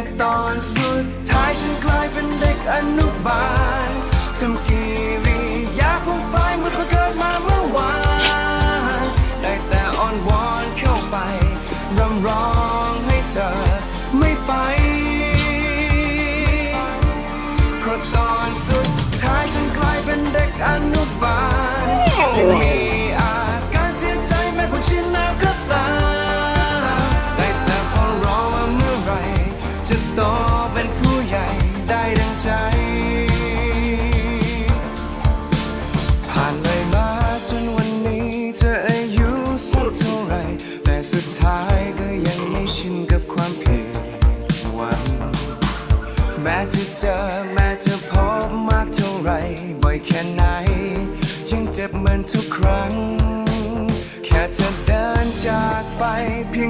แลตอนสุดท้ายฉันกลายเป็นเด็กอนุบาลทำกิริยาฟุ้งไฟเมือนเพิ่เกิดมาเมื่อวานได้แต่อ่อนวอนเข้าไปรำร้องให้เธอไม่ไปเพราะตอนสุดท้ายฉันกลายเป็นเด็กอนุบาล จะโตเป็นผู้ใหญ่ได้ดังใจ ผ่านเลยมาจนวันนี้จะอายุสักเท่าไร แต่สุดท้ายก็ยังไม่ชินกับความผิดหวังแม้จะเจอแม้จะพบมากเท่าไร บ่อยแค่ไหน ยังเจ็บเหมือนทุกครั้ง แค่เธอเดินจากไปเพียง